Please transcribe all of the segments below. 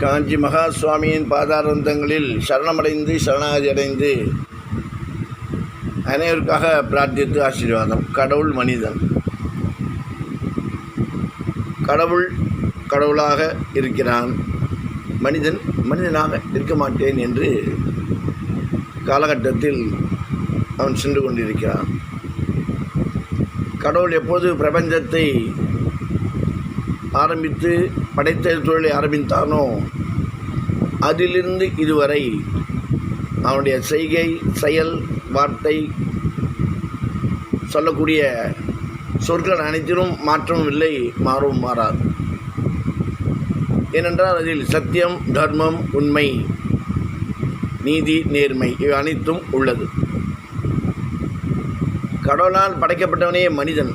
காஞ்சி மகா சுவாமியின் பாதாரந்தங்களில் சரணமடைந்து சரணாகதி அடைந்து அனைவருக்காக பிரார்த்தித்து ஆசீர்வாதம். கடவுள் மனிதன். கடவுள் கடவுளாக இருக்கிறான். மனிதன் மனிதனாக இருக்க மாட்டேன் என்று காலகட்டத்தில் அவன் சென்று கொண்டிருக்கிறான். கடவுள் எப்போது பிரபஞ்சத்தை ஆரம்பித்து படைத்த தொழிலை ஆரம்பித்தானோ? அதிலிருந்து இதுவரை அவனுடைய செய்கை செயல் வார்த்தை சொல்லக்கூடிய சொற்கள் அனைத்திலும் மாற்றமும் இல்லை மாறவும் மாறாது. ஏனென்றால் அதில் சத்தியம் தர்மம் உண்மை நீதி நேர்மை இவை அனைத்தும் உள்ளது. கடவுளால் படைக்கப்பட்டவனே மனிதன்.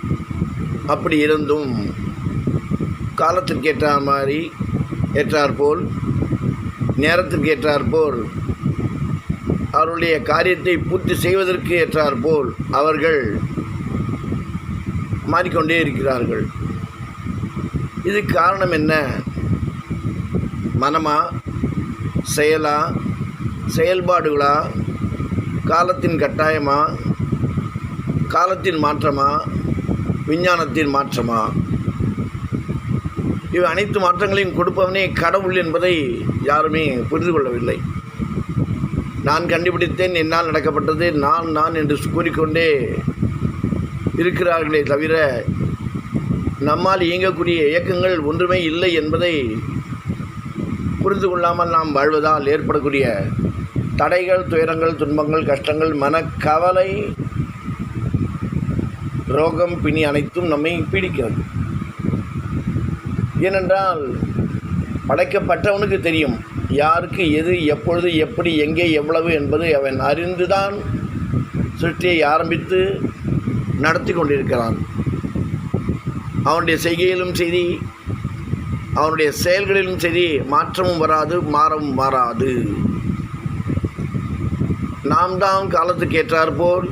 அப்படி இருந்தும் காலத்திற்கு ஏற்ற மாதிரி ஏற்றாற்போல் நேரத்திற்கு ஏற்றாற்போல் அவருடைய காரியத்தை பூர்த்தி செய்வதற்கு ஏற்றாற்போல் அவர்கள் மாறிக்கொண்டே இருக்கிறார்கள். இது காரணம் என்ன? மனமா? செயலா? செயல்பாடுகளா? காலத்தின் கட்டாயமா? காலத்தின் மாற்றமா? விஞ்ஞானத்தின் மாற்றமா? இவை அனைத்து மாற்றங்களையும் கொடுப்பவனே கடவுள் என்பதை யாருமே புரிந்து கொள்ளவில்லை. நான் கண்டுபிடித்தேன் என்னால் நடக்கப்பட்டது நான் நான் என்று கூறிக்கொண்டே இருக்கிறார்களே தவிர நம்மால் இயங்கக்கூடிய இயக்கங்கள் ஒன்றுமே இல்லை என்பதை புரிந்து கொள்ளாமல் நாம் வாழ்வதால் ஏற்படக்கூடிய தடைகள் துயரங்கள் துன்பங்கள் கஷ்டங்கள் மனக்கவலை ரோகம் பிணி அனைத்தும் நம்மை பீடிக்கிறது. ஏனென்றால் படைக்கப்பட்டவனுக்கு தெரியும் யாருக்கு எது எப்பொழுது எப்படி எங்கே எவ்வளவு என்பது அவன் அறிந்துதான் சிருஷ்டியை ஆரம்பித்து நடத்தி கொண்டிருக்கிறான். அவனுடைய செய்கையிலும் சரி அவனுடைய செயல்களிலும் சரி மாற்றமும் வராது மாறவும் மாறாது. நாம் தான் காலத்துக்கு ஏற்றாற்போல்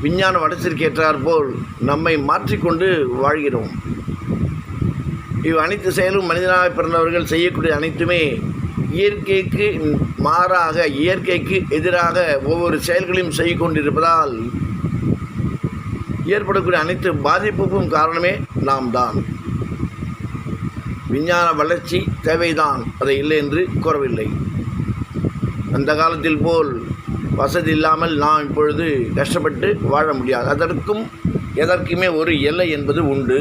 விஞ்ஞான வளர்ச்சிக்கு ஏற்றாற்போல் நம்மை மாற்றிக்கொண்டு வாழ்கிறோம். இவ் அனைத்து செயலும் மனிதனாக பிறந்தவர்கள் செய்யக்கூடிய அனைத்துமே இயற்கைக்கு மாறாக இயற்கைக்கு எதிராக ஒவ்வொரு செயல்களையும் செய்து கொண்டிருப்பதால் ஏற்படக்கூடிய அனைத்து பாதிப்புக்கும் காரணமே நாம் தான் விஞ்ஞான வளர்ச்சி தேவைதான். அதை இல்லை என்று கூறவில்லை. அந்த காலத்தில் போல் வசதி இல்லாமல் நாம் இப்பொழுது கஷ்டப்பட்டு வாழ முடியாது. அதற்கும் எதற்குமே ஒரு எல்லை என்பது உண்டு.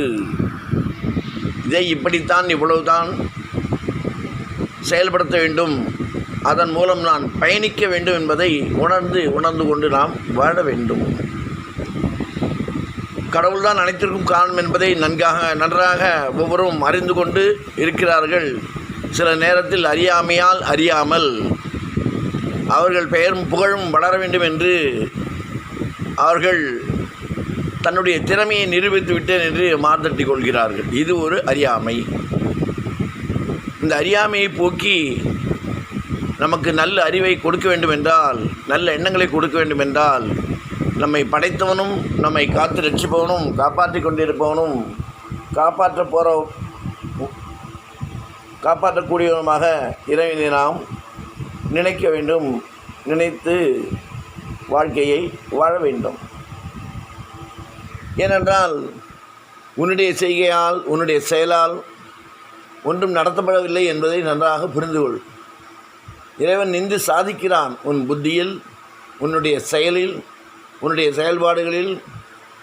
இதை இப்படித்தான் இவ்வளவுதான் செயல்படுத்த வேண்டும். அதன் மூலம் நான் பயணிக்க வேண்டும் என்பதை உணர்ந்து உணர்ந்து கொண்டு நாம் வாழ வேண்டும். கடவுள்தான் அனைத்திற்கும் காரணம் என்பதை நன்காக நன்றாக ஒவ்வொருவரும் அறிந்து கொண்டு இருக்கிறார்கள். சில நேரத்தில் அறியாமையால் அறியாமல் அவர்கள் பெயரும் புகழும் வளர வேண்டும் என்று அவர்கள் தன்னுடைய திறமையை நிரூபித்து விட்டேன் என்று மார்த்தட்டி கொள்கிறார்கள். இது ஒரு அறியாமை. இந்த அறியாமையை போக்கி நமக்கு நல்ல அறிவை கொடுக்க வேண்டும் என்றால் நல்ல எண்ணங்களை கொடுக்க வேண்டும் என்றால் நம்மை படைத்தவனும் நம்மை காத்து ரட்சிப்பவனும் காப்பாற்றி கொண்டிருப்பவனும் காப்பாற்ற போகிற காப்பாற்றக்கூடியவனுமாக இறைவனை நாம் நினைக்க வேண்டும் நினைத்து வாழ்க்கையை வாழ வேண்டும். ஏனென்றால் உன்னுடைய செய்கையால் உன்னுடைய செயலால் ஒன்றும் நடத்தப்படவில்லை என்பதை நன்றாக புரிந்து கொள் இறைவன் நின்று சாதிக்கிறான் உன் புத்தியில் உன்னுடைய செயலில் உன்னுடைய செயல்பாடுகளில்.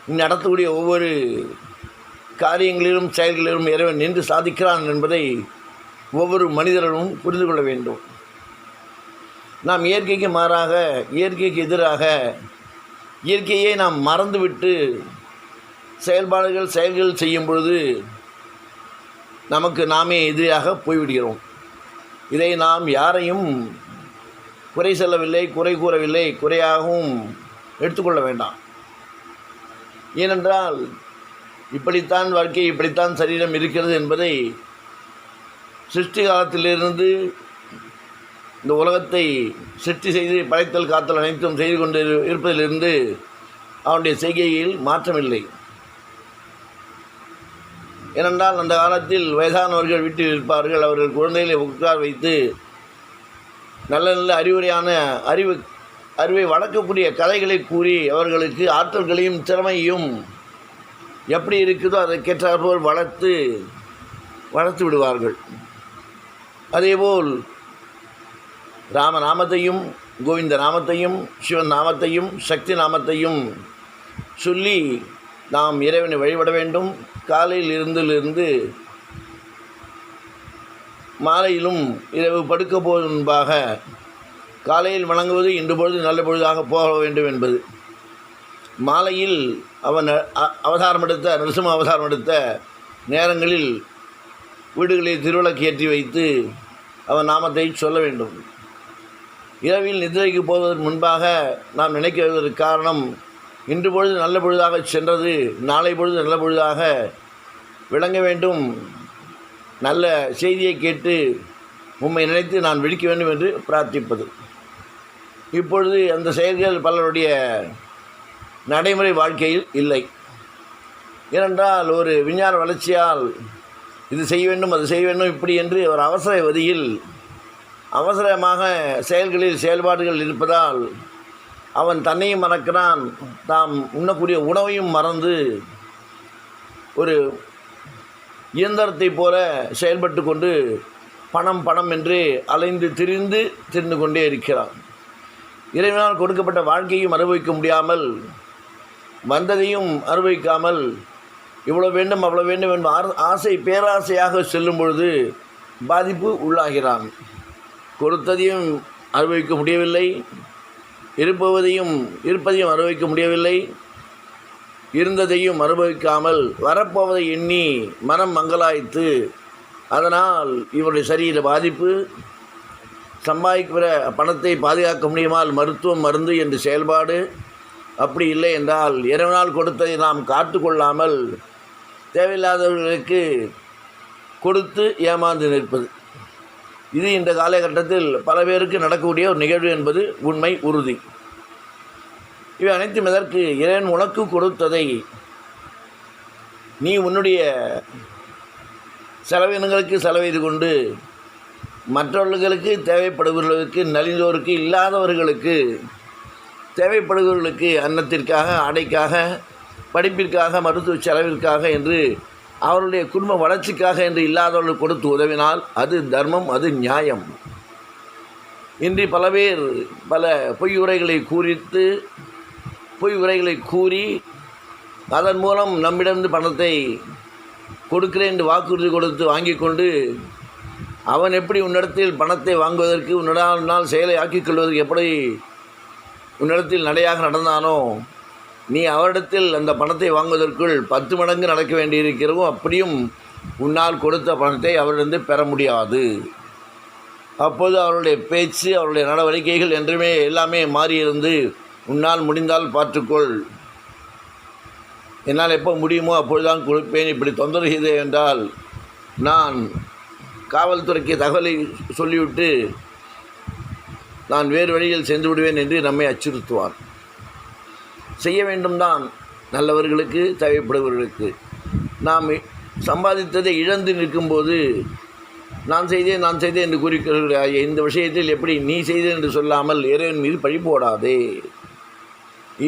நீ நடத்தக்கூடிய ஒவ்வொரு காரியங்களிலும் செயல்களிலும் இறைவன் நின்று சாதிக்கிறான் என்பதை ஒவ்வொரு மனிதர்களும் புரிந்து கொள்ள வேண்டும். நாம் இயற்கைக்கு மாறாக இயற்கைக்கு எதிராக இயற்கையை நாம் மறந்துவிட்டு செயல்பாடுகள் செயல்கள் செய்யும் பொழுது நமக்கு நாமே எதிராக போய்விடுகிறோம். இதை நாம் யாரையும் குறை செல்லவில்லை குறை கூறவில்லை குறையாகவும் எடுத்துக்கொள்ள வேண்டாம். ஏனென்றால் இப்படித்தான் வாழ்க்கை இப்படித்தான் சரீரம் இருக்கிறது என்பதை சிருஷ்டி காலத்திலிருந்து இந்த உலகத்தை சிருஷ்டி செய்து படைத்தல் காத்தல் அனைத்தும் செய்து கொண்டு இருப்பதிலிருந்து அவனுடைய செய்கையில் மாற்றமில்லை. ஏனென்றால் அந்த காலத்தில் வயதானவர்கள் வீட்டில் இருப்பார்கள். அவர்கள் குழந்தைகளை உட்கார் வைத்து நல்ல நல்ல அறிவுரையான அறிவு அறிவை வளர்க்கக்கூடிய கதைகளை கூறி அவர்களுக்கு ஆற்றல்களையும் திறமையும் எப்படி இருக்குதோ அதற்கேற்றாற்போல் வளர்த்து வளர்த்து விடுவார்கள். அதேபோல் ராம நாமத்தையும் கோவிந்த நாமத்தையும் சிவன் நாமத்தையும் சக்தி நாமத்தையும் சொல்லி நாம் இறைவனை வழிபட வேண்டும். காலையில் இருந்திலிருந்து மாலையிலும் இரவு படுக்க முன்பாக காலையில் வணங்குவது இன்று பொழுது நல்ல பொழுதாக போக வேண்டும் என்பது. மாலையில் அவன் அவதாரம் எடுத்த நரசிம்ம அவதாரம் எடுத்த நேரங்களில் வீடுகளில் திருவிளக்கு ஏற்றி வைத்து அவன் நாமத்தை சொல்ல வேண்டும். இரவில் நிதிரைக்கு போவதற்கு முன்பாக நாம் நினைக்கிறதற்கு காரணம் இன்று பொழுது நல்ல பொழுதாக சென்றது நாளை பொழுது நல்ல பொழுதாக விளங்க வேண்டும். நல்ல செய்தியை கேட்டு உம்மை நினைத்து நான் விழிக்க வேண்டும் என்று பிரார்த்திப்பது. இப்பொழுது அந்த செயல்கள் பலருடைய நடைமுறை வாழ்க்கையில் இல்லை. ஏனென்றால் ஒரு விஞ்ஞான வளர்ச்சியால் இது செய்ய வேண்டும் அது செய்ய வேண்டும் இப்படி என்று ஒரு அவசர வதியில் அவசரமாக செயல்களில் செயல்பாடுகள் இருப்பதால் அவன் தன்னையும் மறக்கிறான். தாம் உண்ணக்கூடிய உணவையும் மறந்து ஒரு இயந்திரத்தைப் போல செயல்பட்டு கொண்டு பணம் பணம் என்று அலைந்து திரிந்து திரிந்து கொண்டே இருக்கிறான். இறைவனால் கொடுக்கப்பட்ட வாழ்க்கையும் அனுபவிக்க முடியாமல் வந்ததையும் அனுபவிக்காமல் இவ்வளோ வேண்டும் அவ்வளோ வேண்டும் என்ற ஆசை பேராசையாக செல்லும் பொழுது பாதிப்பு உள்ளாகிறான். கொடுத்ததையும் அனுபவிக்க முடியவில்லை. இருப்பவதையும் இருப்பதையும் அனுபவிக்க முடியவில்லை. இருந்ததையும் அனுபவிக்காமல் வரப்போவதை எண்ணி மனம் மங்கலாய்த்து அதனால் இவருடைய சரீர பாதிப்பு சம்பாதிக்கிற பணத்தை பாதுகாக்க முடியுமால் மருத்துவம் மருந்து என்று செயல்பாடு. அப்படி இல்லை என்றால் இறைவனால் கொடுத்ததை நாம் காத்துக்கொள்ளாமல் தேவையில்லாதவர்களுக்கு கொடுத்து ஏமாந்து நிற்பது. இது இந்த காலகட்டத்தில் பல பேருக்கு நடக்கக்கூடிய ஒரு நிகழ்வு என்பது உண்மை உறுதி. இவை அனைத்தும் இதற்கு இறைவன் உனக்கு கொடுத்ததை நீ உன்னுடைய செலவினங்களுக்கு செலவெய்து கொண்டு மற்றவர்களுக்கு தேவைப்படுபவர்களுக்கு நலிந்தோருக்கு இல்லாதவர்களுக்கு தேவைப்படுபவர்களுக்கு அன்னத்திற்காக ஆடைக்காக படிப்பிற்காக மருத்துவ செலவிற்காக என்று அவருடைய குடும்ப வளர்ச்சிக்காக என்று இல்லாதவர்கள் கொடுத்து உதவினால் அது தர்மம் அது நியாயம். இன்றி பல பேர் பல பொய் உரைகளை கூறித்து பொய் உரைகளை கூறி அதன் மூலம் நம்மிடமிருந்து பணத்தை கொடுக்கிறேன் என்று வாக்குறுதி கொடுத்து வாங்கி கொண்டு அவன் எப்படி உன்னிடத்தில் பணத்தை வாங்குவதற்கு உன்னிடம் செயலை ஆக்கிக் கொள்வதற்கு எப்படி உன்னிடத்தில் நடையாக நடந்தானோ நீ அவரிடத்தில் அந்த பணத்தை வாங்குவதற்குள் பத்து மடங்கு நடக்க வேண்டியிருக்கிறவோ அப்படியும் உன்னால் கொடுத்த பணத்தை அவரிடந்து பெற முடியாது. அப்போது அவருடைய பேச்சு அவருடைய நடவடிக்கைகள் என்றுமே எல்லாமே மாறியிருந்து உன்னால் முடிந்தால் பார்த்துக்கொள். என்னால் எப்போ முடியுமோ அப்பொழுதுதான் கொடுப்பேன். இப்படி தொந்தரவு செய்தே என்றால் நான் காவல்துறைக்கு தகவலை சொல்லிவிட்டு நான் வேறு வழியில் சென்று விடுவேன் என்று நம்மை அச்சுறுத்துவார். செய்ய வேண்டும் தான் நல்லவர்களுக்கு தேவைப்படுபவர்களுக்கு. நாம் சம்பாதித்ததை இழந்து நிற்கும்போது நான் செய்தேன் நான் செய்தேன் என்று கூறிக்கிறாய் இந்த விஷயத்தில் எப்படி நீ செய்தேன் என்று சொல்லாமல் இறைவன் மீது பழி போடாதே.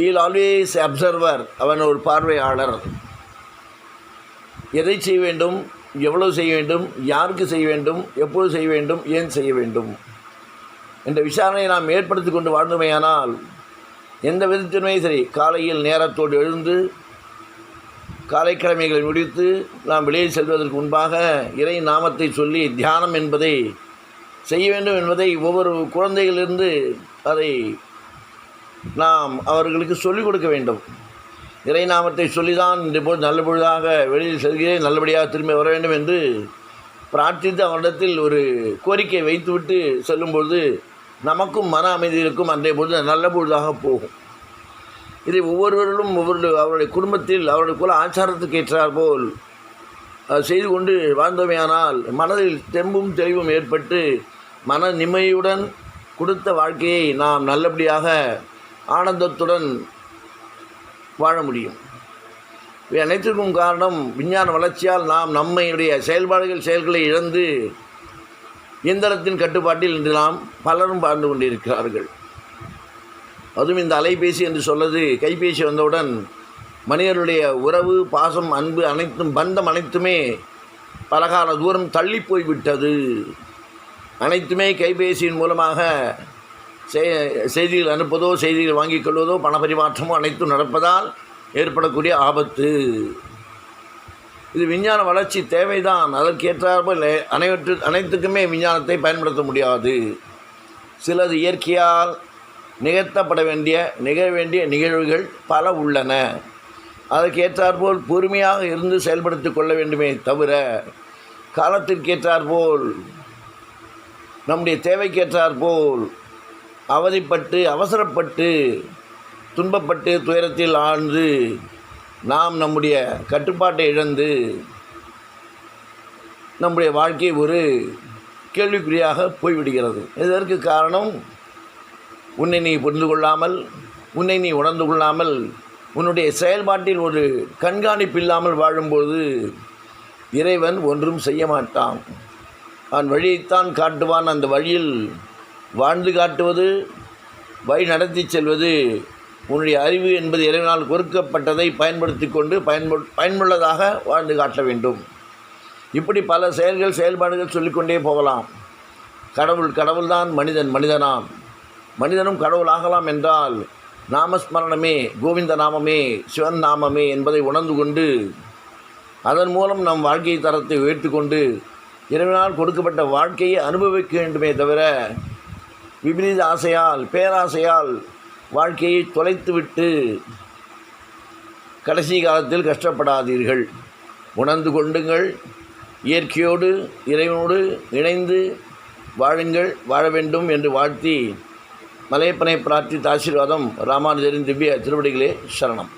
ஈல் ஆல்வேஸ் அப்சர்வர் அவன் ஒரு பார்வையாளர். எதை செய்ய வேண்டும் எவ்வளவு செய்ய வேண்டும் யாருக்கு செய்ய வேண்டும் எப்போது செய்ய வேண்டும் ஏன் செய்ய வேண்டும்? என்ற விசாரணையை நாம் ஏற்படுத்தி கொண்டு வாழ்ந்தமையானால் எந்த விதத்திலுமே சரி காலையில் நேரத்தோடு எழுந்து காலை முடித்து நாம் வெளியே செல்வதற்கு முன்பாக இறை நாமத்தை சொல்லி தியானம் என்பதை செய்ய வேண்டும் என்பதை ஒவ்வொரு குழந்தைகளிலிருந்து அதை நாம் அவர்களுக்கு சொல்லிக் கொடுக்க வேண்டும். இறை நாமத்தை சொல்லிதான் இன்று போது நல்ல பொழுதாக வெளியில் செல்கிறேன் நல்லபடியாக திரும்பி வர வேண்டும் என்று பிரார்த்தித்து அவரிடத்தில் ஒரு கோரிக்கை வைத்துவிட்டு செல்லும்பொழுது நமக்கும் மன அமைதி இருக்கும். அன்றைய பொழுது நல்ல பொழுதாக போகும். இதை ஒவ்வொருவர்களும் ஒவ்வொரு அவருடைய குடும்பத்தில் அவருடைய குல ஆச்சாரத்துக்கு ஏற்றார் போல் செய்து கொண்டு வாழ்ந்தவையானால் மனதில் தெம்பும் தெளிவும் ஏற்பட்டு மன நிம்மதியுடன் கொடுத்த வாழ்க்கையை நாம் நல்லபடியாக ஆனந்தத்துடன் வாழ முடியும். இவை அனைத்திற்கும் காரணம் விஞ்ஞான வளர்ச்சியால் நாம் நம்மையுடைய செயல்பாடுகள் செயல்களை இழந்து இயந்திரத்தின் கட்டுப்பாட்டில் இன்று நாம் பலரும் வாழ்ந்து கொண்டிருக்கிறார்கள். அதுவும் இந்த அலைபேசி என்று சொல்வது கைபேசி வந்தவுடன் மனிதனுடைய உறவு பாசம் அன்பு அனைத்தும் பந்தம் அனைத்துமே பலகால தூரம் தள்ளி போய்விட்டது அனைத்துமே கைபேசியின் மூலமாக செய்திகள் அனுப்பதோ செய்திகள் வாங்கிக் கொள்வதோ பண பரிமாற்றமோ அனைத்தும் நடப்பதால் ஏற்படக்கூடிய ஆபத்து. இது விஞ்ஞான வளர்ச்சி தேவைதான். அதற்கேற்றாற்போல் அனைவற்று அனைத்துக்குமே விஞ்ஞானத்தை பயன்படுத்த முடியாது. சிலது இயற்கையால் நிகழ்த்தப்பட வேண்டிய நிகழ வேண்டிய நிகழ்வுகள் பல உள்ளன. அதற்கேற்றாற்போல் பொறுமையாக இருந்து செயல்படுத்திக் கொள்ள வேண்டுமே தவிர காலத்திற்கேற்றாற்போல் நம்முடைய தேவைக்கேற்றாற்போல் அவதிப்பட்டு அவசரப்பட்டு துன்பப்பட்டு துயரத்தில் ஆழ்ந்து நாம் நம்முடைய கட்டுப்பாட்டை இழந்து நம்முடைய வாழ்க்கை ஒரு கேள்விக்குறியாக போய்விடுகிறது. இதற்கு காரணம் உன்னை நீ புரிந்து கொள்ளாமல் உன்னை நீ உணர்ந்து கொள்ளாமல் உன்னுடைய செயல்பாட்டில் ஒரு கண்காணிப்பு இல்லாமல் வாழும்போது இறைவன் ஒன்றும் செய்ய மாட்டான். அவன் வழியைத்தான் காட்டுவான். அந்த வழியில் வாழ்ந்து காட்டுவது வழி நடத்தி செல்வது உன்னுடைய அறிவு என்பது இறைவனால் கொடுக்கப்பட்டதை பயன்படுத்தி கொண்டு பயன்பு பயனுள்ளதாக வாழ்ந்து காட்ட வேண்டும். இப்படி பல செயல்கள் செயல்பாடுகள் சொல்லிக்கொண்டே போகலாம். கடவுள் கடவுள்தான் மனிதன் மனிதனாம். மனிதனும் கடவுள் ஆகலாம் என்றால் நாமஸ்மரணமே கோவிந்த நாமமே சிவன் நாமமே என்பதை உணர்ந்து கொண்டு அதன் மூலம் நம் வாழ்க்கை தரத்தை உயர்த்தி கொண்டு இறைவனால் கொடுக்கப்பட்ட வாழ்க்கையை அனுபவிக்க வேண்டுமே தவிர விபரீத ஆசையால் பேராசையால் வாழ்க்கையை தொலைத்துவிட்டு கடைசி காலத்தில் கஷ்டப்படாதீர்கள். உணர்ந்து கொண்டுங்கள் இயற்கையோடு இறைவனோடு இணைந்து வாழுங்கள் வாழ வேண்டும் என்று வாழ்த்தி மலையப்பனை பிரார்த்தித்த ஆசீர்வாதம் ராமானுஜரின் திவ்ய திருவடிகளே சரணம்.